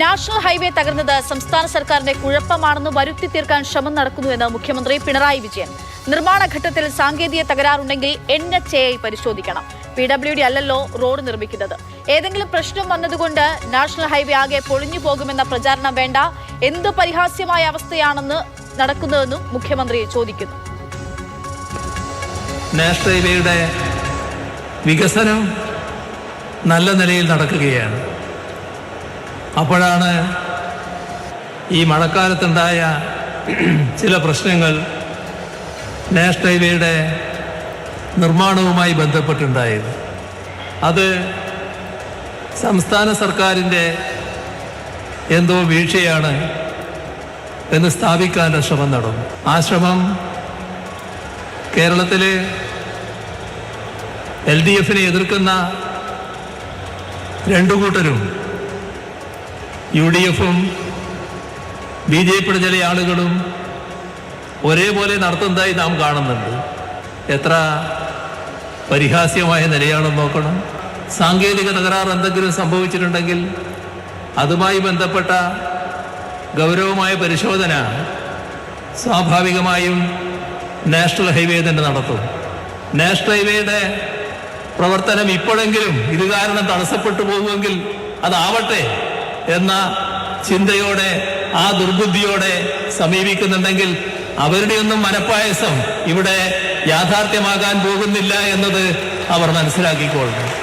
National highway തകർന്നത് സംസ്ഥാന സർക്കാരിന്റെ കുഴപ്പമാണെന്ന് വരുത്തി തീർക്കാൻ ശ്രമം നടക്കുന്നുവെന്ന് മുഖ്യമന്ത്രി പിണറായി വിജയൻ. നിർമ്മാണ ഘട്ടത്തിൽ സാങ്കേതിക തകരാറുണ്ടെങ്കിൽ എൻ എച്ച് എ പരിശോധിക്കണം. പി ഡബ്ല്യു ഡി അല്ലല്ലോ റോഡ് നിർമ്മിക്കുന്നത്. ഏതെങ്കിലും പ്രശ്നം വന്നതുകൊണ്ട് നാഷണൽ ഹൈവേ ആകെ പൊളിഞ്ഞു പോകുമെന്ന പ്രചാരണം വേണ്ട. എന്ത് പരിഹാസ്യമായ അവസ്ഥയാണെന്ന് നടക്കുന്നതെന്നും മുഖ്യമന്ത്രി ചോദിക്കുന്നു. നാഷണൽ ഹൈവേയുടെ വികസനം നല്ല നിലയിൽ നടക്കുകയാണ്. അപ്പോഴാണ് ഈ മഴക്കാലത്തുണ്ടായ ചില പ്രശ്നങ്ങൾ നാഷണൽ ഹൈവേയുടെ നിർമ്മാണവുമായി ബന്ധപ്പെട്ടുണ്ടായത്. അത് സംസ്ഥാന സർക്കാരിന്റെ എന്തോ വീഴ്ചയാണ് എന്ന് സ്ഥാപിക്കാനുള്ള ശ്രമം നടന്നു. ആ ശ്രമം കേരളത്തിൽ എൽ ഡി എഫിനെ എതിർക്കുന്ന രണ്ടു കൂട്ടരും യു ഡി എഫും ബി ജെ പിയുടെ ചില ആളുകളും ഒരേപോലെ നടത്തുന്നതായി നാം കാണുന്നുണ്ട്. എത്ര പരിഹാസ്യമായ നിലയാണെന്ന് നോക്കണം. സാങ്കേതിക തകരാർ എന്തെങ്കിലും സംഭവിച്ചിട്ടുണ്ടെങ്കിൽ അതുമായി ബന്ധപ്പെട്ട ഗൗരവമായ പരിശോധന സ്വാഭാവികമായും നാഷണൽ ഹൈവേ തന്നെ നടത്തും. നാഷണൽ ഹൈവേയുടെ പ്രവർത്തനം ഇപ്പോഴെങ്കിലും ഇത് കാരണം തടസ്സപ്പെട്ടു പോകുമെങ്കിൽ അതാവട്ടെ. എന്ന ചിന്തയോടെ ആ ദുർബുദ്ധിയോടെ സമീപിക്കുന്നുണ്ടെങ്കിൽ അവരുടെയൊന്നും മനപ്പായസം ഇവിടെ യാഥാർത്ഥ്യമാകാൻ പോകുന്നില്ല എന്നത് അവർ മനസ്സിലാക്കിക്കൊള്ളണം.